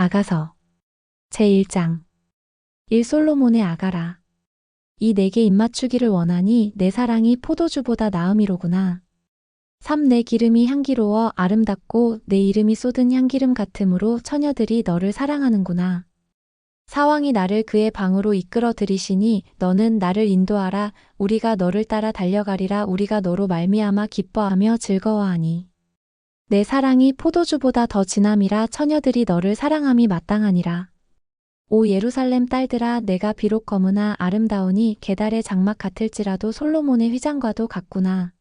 아가서 제1장 1 솔로몬의 아가라 이 내게 입맞추기를 원하니 내 사랑이 포도주보다 나음이로구나. 3. 내 기름이 향기로워 아름답고 내 이름이 쏟은 향기름 같으므로 처녀들이 너를 사랑하는구나. 사왕이 나를 그의 방으로 이끌어 들이시니 너는 나를 인도하라 우리가 너를 따라 달려가리라 우리가 너로 말미암아 기뻐하며 즐거워하니 내 사랑이 포도주보다 더 진함이라 처녀들이 너를 사랑함이 마땅하니라. 오 예루살렘 딸들아 내가 비록 검으나 아름다우니 계달의 장막 같을지라도 솔로몬의 휘장과도 같구나.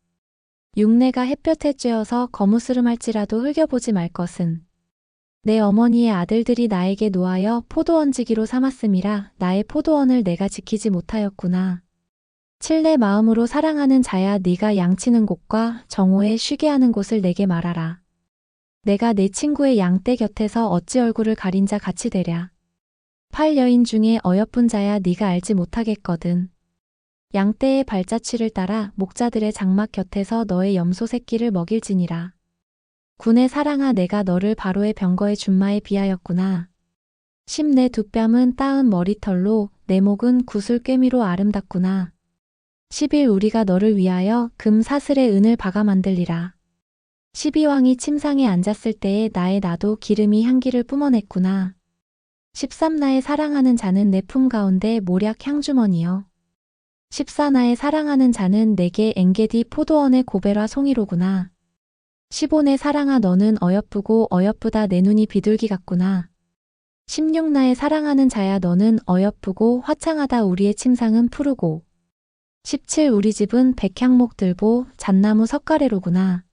육내가 햇볕에 쬐어서 거무스름할지라도 흘겨보지 말 것은 내 어머니의 아들들이 나에게 노하여 포도원지기로 삼았음이라 나의 포도원을 내가 지키지 못하였구나. 칠내 마음으로 사랑하는 자야 네가 양치는 곳과 정오에 쉬게 하는 곳을 내게 말하라. 내가 내 친구의 양떼 곁에서 어찌 얼굴을 가린 자 같이 되랴. 팔 여인 중에 어여쁜 자야 네가 알지 못하겠거든. 양떼의 발자취를 따라 목자들의 장막 곁에서 너의 염소 새끼를 먹일지니라. 군의 사랑아 내가 너를 바로의 병거의 준마에 비하였구나. 십내 두 뺨은 따은 머리털로 내 목은 구슬 꿰미로 아름답구나. 10일 우리가 너를 위하여 금 사슬에 은을 박아 만들리라. 12왕이 침상에 앉았을 때에 나의 나도 기름이 향기를 뿜어냈구나. 13나의 사랑하는 자는 내 품 가운데 모략 향주머니여. 14나의 사랑하는 자는 내게 엥게디 포도원의 고베라 송이로구나. 15내 사랑아 너는 어여쁘고 어여쁘다 내 눈이 비둘기 같구나. 16나의 사랑하는 자야 너는 어여쁘고 화창하다 우리의 침상은 푸르고. 17 우리 집은 백향목 들보 잣나무 석가래로구나.